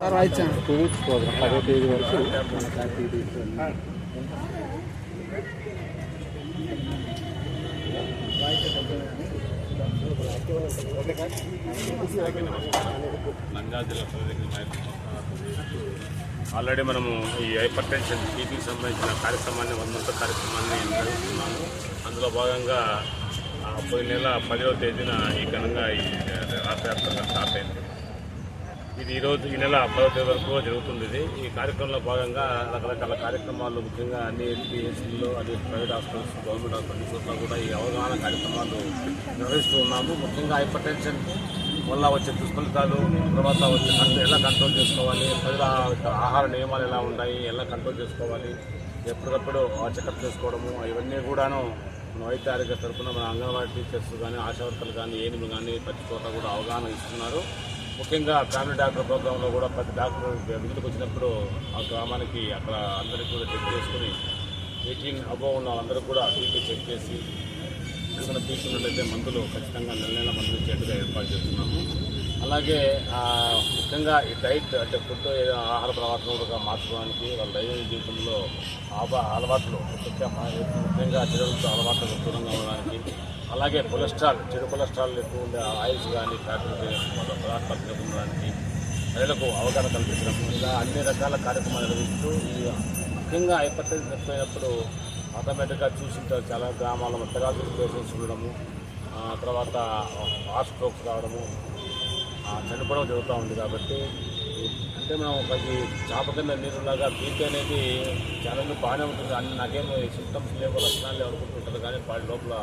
రాయించాను two weeks programme పదో తేదీ వరకు నంద్యాల జిల్లా ఆల్రెడీ మనము ఈ హైపర్ టెన్షన్ టీబీకి సంబంధించిన కార్యక్రమాన్ని వందంత కార్యక్రమాన్ని నిర్వహిస్తున్నాము. అందులో భాగంగా ఆ, పోయిన నెల పదవ తేదీన ఈ ఘనంగా ఈ రాష్ట్రవ్యాప్తంగా స్టార్ట్ అయింది. ఇది ఈరోజు ఈ నెల పదో తేదీ వరకు జరుగుతుంది ఇది. ఈ కార్యక్రమంలో భాగంగా రకరకాల కార్యక్రమాలు ముఖ్యంగా అన్ని ఎన్టీఎస్లో అన్ని ప్రైవేట్ హాస్పిటల్స్ గవర్నమెంట్ హాస్పిటల్స్ చోట్ల కూడా ఈ అవగాహన కార్యక్రమాలు నిర్వహిస్తూ ఉన్నాము. ముఖ్యంగా హైపర్ టెన్షన్ వల్ల వచ్చే దుష్ఫలితాలు తర్వాత వచ్చే కంట్రోల్ ఎలా కంట్రోల్ చేసుకోవాలి ప్రజల ఆహార నియమాలు ఎలా ఉన్నాయి ఎలా కంట్రోల్ చేసుకోవాలి ఎప్పటికప్పుడు చెకప్ చేసుకోవడము ఇవన్నీ కూడాను మన వైద్య ఆరోగ్య తరఫున మన అంగన్వాడీ టీచర్స్ కానీ ఆశా వర్కర్లు కానీ ఏనుగులు కానీ ప్రతి చోట కూడా అవగాహన ఇస్తున్నారు. ముఖ్యంగా ఫ్యామిలీ డాక్టర్ ప్రోగ్రాంలో కూడా ప్రతి డాక్టర్ విధులకు వచ్చినప్పుడు ఆ గ్రామానికి అక్కడ అందరికీ కూడా చెక్ చేసుకుని ఎయిటీన్ అబోవ్ ఉన్న వాళ్ళందరూ కూడా బీపీ చెక్ చేసి ఏదైనా తీసుకున్నట్లయితే మందులు ఖచ్చితంగా నెల నెల మందులు ఇచ్చేట్టుగా ఏర్పాటు చేస్తున్నాము. అలాగే ముఖ్యంగా ఈ డైట్ అంటే ఫుడ్ ఏదో ఆహార అలవాట్లుగా మార్చుకోవడానికి వాళ్ళ దైవ జీవితంలో ఆబా అలవాట్లు ముఖ్యంగా మా- ముఖ్యంగా అలవాట్లకు దూరంగా అలాగే కొలెస్ట్రాల్ చెడు కొలెస్ట్రాల్ ఎక్కువ ఉండే ఆయిల్స్ కానీ ఫ్యాక్టరీ పదార్థాలు తినడానికి ప్రజలకు అవగాహన కల్పించడం. ఇలా అన్ని రకాల కార్యక్రమాలు నిర్వహిస్తూ ఈ ముఖ్యంగా హైపర్ చెప్పినప్పుడు ఆటోమేటిక్గా చూసిన చాలా గ్రామాల పెరాలసిస్ పేషెంట్స్ ఉండడము తర్వాత హార్ట్ స్ట్రోక్స్ రావడము చనిపోవడం జరుగుతూ ఉంది కాబట్టి అంటే మనం పది చేప కింద నీరులాగా బీపీ అనేది చాలా బాగానే ఉంటుంది. అన్ని నాకేమో సిమ్టమ్స్ లేవు లక్షణాలు లేవు అనుకుంటుంటారు. కానీ వాడి లోపల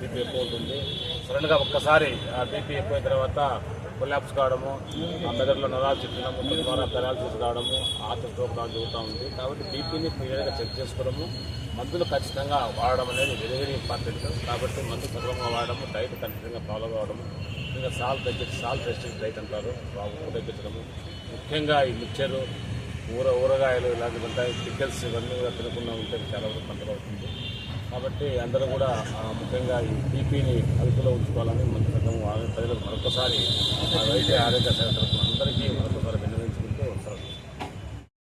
బీపీ ఎక్కువ ఉంటుంది. సడన్గా ఒక్కసారి ఆ బీపీ ఎక్కువైన తర్వాత కొలాప్స్ కావడము ఆ మెదడులో నరాలు చిట్టడము ద్వారా పెరాలసిస్ కావడము హార్ట్ స్ట్రోక్ రావడం జరుగుతూ ఉంది. కాబట్టి బీపీని క్లియర్గా చెక్ చేసుకోవడము మందులు ఖచ్చితంగా వాడడం అనేది వెరీ వెరీ ఇంపార్టెంట్. కాబట్టి మందు సక్రమంగా వాడడము డైట్ ఖచ్చితంగా ఫాలో కావడము ఇంకా సాల్ట్ తగ్గించి సాల్ట్ రెస్ట్రిక్ట్ డైట్ అంటారు. ఉప్పు తగ్గించడము. ముఖ్యంగా ఈ మిక్చరు ఊర ఊరగాయలు ఇలాంటివంతా పిక్కల్స్ ఇవన్నీ కూడా తినకుండా ఉంటే చాలా వరకు పంటలు అవుతుంది. కాబట్టి అందరూ కూడా ముఖ్యంగా ఈ బీపీని అదుపులో ఉంచుకోవాలని మన ప్రజలకు మరొకసారి వైద్య ఆరోగ్య శాఖ తరఫున అందరికీ మరొక